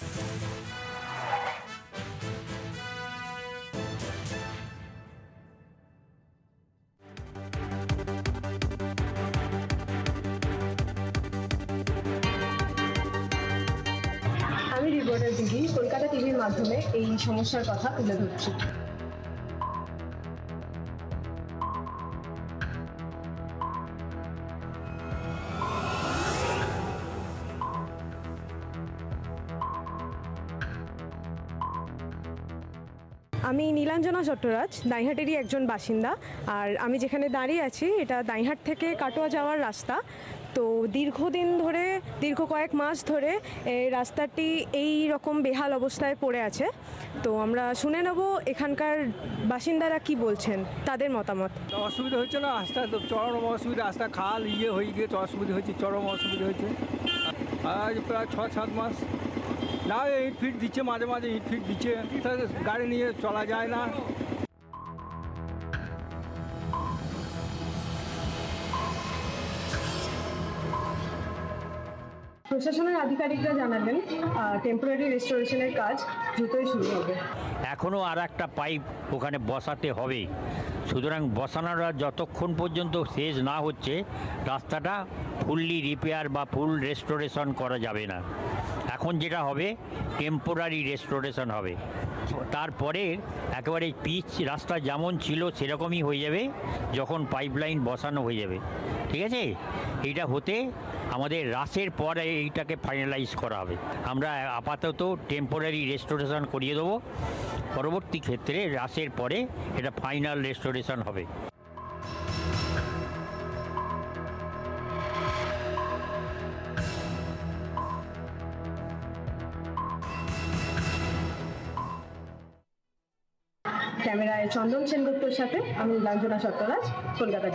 আমি রিপোর্টার দিদি কলকাতা টিভির মাধ্যমে এই সমস্যার কথা তুলে ধরছি। আমি নীলাঞ্জনা চট্টরাজ, দাইহাটেরই একজন বাসিন্দা। আর আমি যেখানে দাঁড়িয়ে আছি, এটা দাইহাট থেকে কাটোয়া যাওয়ার রাস্তা। তো দীর্ঘদিন ধরে, দীর্ঘ কয়েক মাস ধরে এই রাস্তাটি এই রকম বেহাল অবস্থায় পড়ে আছে। তো আমরা শুনে নেব এখানকার বাসিন্দারা কি বলছেন, তাদের মতামত। অসুবিধা হচ্ছে না, রাস্তা চরম অসুবিধা, রাস্তা খাল ইয়ে হয়ে গিয়ে অসুবিধা হয়েছে চরম অসুবিধা হচ্ছে। আজ প্রায় ছ, সাত মাস। না ইট ফিট দিচ্ছে, মাঝে মাঝে ইট ফিট দিচ্ছে। গাড়ি নিয়ে চলা যায় না। প্রশাসনের আধিকারিকরা জানালেন টেম্পোরারি রেস্টোরেশনের কাজ দ্রুতই শুরু হবে। এখনও আর একটা পাইপ ওখানে বসাতে হবে সুতরাং বসানোর যতক্ষণ পর্যন্ত শেষ না হচ্ছে, রাস্তাটা ফুললি রিপেয়ার বা ফুল রেস্টোরেশন করা যাবে না। এখন যেটা হবে টেম্পোরারি রেস্টোরেশন হবে। তারপরে একেবারে পিচ রাস্তা যেমন ছিল সেরকমই হয়ে যাবে, যখন পাইপলাইন বসানো হয়ে যাবে। ঠিক আছে? এটা হতে আমাদের রাসের পরে এইটাকে ফাইনালাইজ করা হবে। আমরা আপাতত টেম্পোরারি রেস্টোরেশন করিয়ে দেবো। পরবর্তী ক্ষেত্রে রাসের পরে এটা ফাইনাল রেস্টোরেশন হবে। ক্যামেরায় চন্দন সেনগুপ্তর সাথে আমি লাঞ্জনা সত্যরাজ, কলকাতা